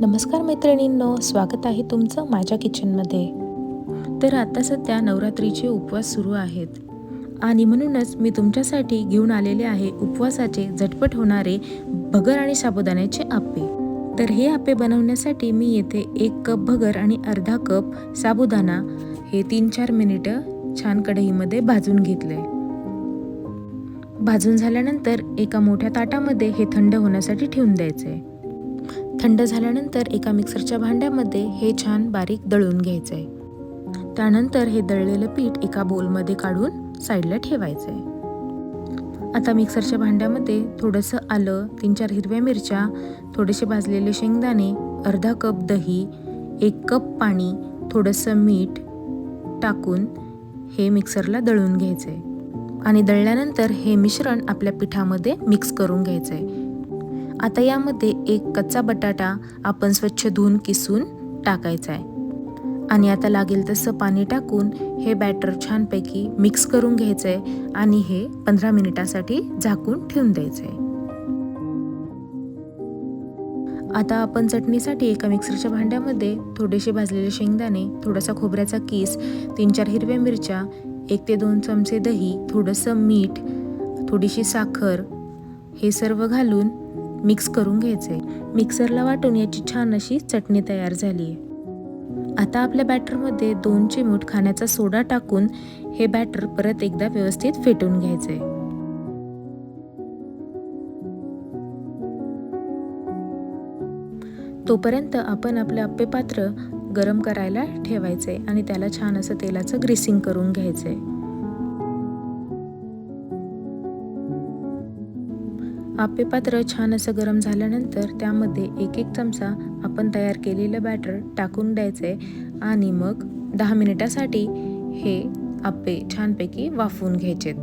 नमस्कार मैत्रिणींनो स्वागत आहे तुमचं माझ्या किचनमध्ये. तर आता सध्या नवरात्रीचे उपवास सुरू आहेत. आणि म्हणूनच मी तुमच्यासाठी घेऊन आलेले आहे उपवासाचे झटपट होणारे भगर आणि साबुदाण्याचे आप्पे. तर हे आप्पे बनवण्यासाठी मी येथे एक कप भगर आणि अर्धा कप साबुदाणा हे तीन चार मिनिटं छान कढईमध्ये भाजून घेतले. भाजून झाल्यानंतर एका मोठ्या ताटामध्ये हे थंड होण्यासाठी ठेवून द्यायचे. थंड झाल्यानंतर एका मिक्सरच्या भांड्यामध्ये हे छान बारीक दळून घ्यायचं. आहे त्यानंतर हे दळलेलं पीठ एका बोलमध्ये काढून साईडला ठेवायचं. आहे आता मिक्सरच्या भांड्यामध्ये थोडंसं आलं तीन चार हिरव्या मिरच्या थोडेसे भाजलेले शेंगदाणे अर्धा कप दही एक कप पाणी थोडंसं मीठ टाकून हे मिक्सरला दळून घ्यायचं. आहे आणि दळल्यानंतर हे मिश्रण आपल्या पिठामध्ये मिक्स करून घ्यायचं आहे आता यामध्ये एक कच्चा बटाटा आपण स्वच्छ धुवून किसून टाकायचा आहे आणि आता लागेल तसं पाणी टाकून हे बॅटर छानपैकी मिक्स करून घ्यायचं आहे आणि हे पंधरा मिनिटासाठी झाकून ठेवून द्यायचं आहे आता आपण चटणीसाठी एका मिक्सरच्या भांड्यामध्ये थोडेसे भाजलेले शेंगदाणे थोडासा खोबऱ्याचा किस तीन चार हिरव्या मिरच्या एक ते दोन चमचे दही थोडंसं मीठ थोडीशी साखर हे सर्व घालून मिक्स करून घ्यायचे मिक्सरला वाटून याची छान अशी चटणी तयार झाली आहे. आता आपल्या बॅटरमध्ये दोन चिमूट खाण्याचा सोडा टाकून हे बॅटर परत एकदा व्यवस्थित फेटून घ्यायचे तोपर्यंत आपण आपलं आप्पे पात्र गरम करायला ठेवायचे आणि त्याला छान असं तेलाचं ग्रीसिंग करून घ्यायचे. आप्पे पात्र छान असं गरम झाल्यानंतर त्यामध्ये एक एक चमचा आपण तयार केलेलं बॅटर टाकून द्यायचे आणि मग दहा मिनिटासाठी हे आप्पे छानपैकी वाफवून घ्यायचेत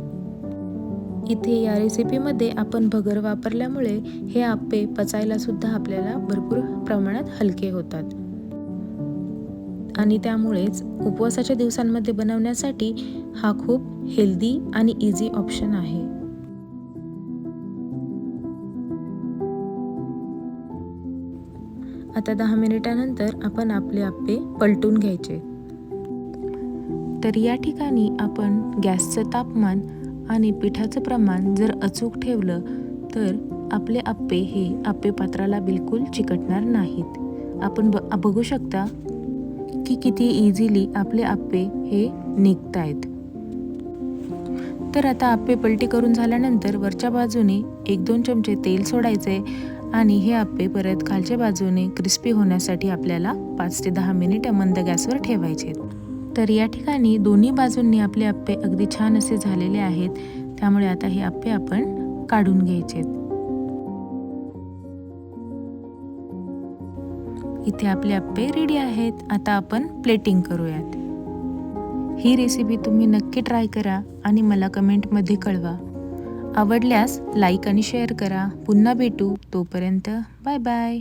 इथे या रेसिपीमध्ये आपण भगर वापरल्यामुळे हे आप्पे पचायला सुद्धा आपल्याला भरपूर प्रमाणात हलके होतात. आणि त्यामुळेच उपवासाच्या दिवसांमध्ये बनवण्यासाठी हा खूप हेल्दी आणि इझी ऑप्शन आहे. आता दहा मिनिटानंतर आपण आपले आप्पे पलटून घ्यायचे. तर या ठिकाणी आपण गॅसचं तापमान आणि पिठाचं प्रमाण जर अचूक ठेवलं तर आपले आप्पे हे आप्पे पात्राला बिलकुल चिकटणार नाहीत. आपण ब बघू शकता की किती इझिली आपले आप्पे हे निघत आहेत तर आता आप्पे पलटी करून झाल्यानंतर वरच्या बाजूने एक दोन चमचे तेल सोडायचे आणि हे आप्पे परत खालच्या बाजूने क्रिस्पी होण्यासाठी आपल्याला पाच ते दहा मिनिटं मंद गॅसवर ठेवायचे तर या ठिकाणी दोन्ही बाजूंनी आपले आप्पे अगदी छान असे झालेले आहेत त्यामुळे आता हे आप्पे आपण काढून घ्यायचे इथे आपले आप्पे रेडी आहेत. आता आपण प्लेटिंग करूयात. ही रेसिपी तुम्ही नक्की ट्राय करा आणि मला कमेंटमध्ये कळवा. आवडल्यास लाईक आणि शेअर करा. पुन्हा भेटू. तोपर्यंत बाय बाय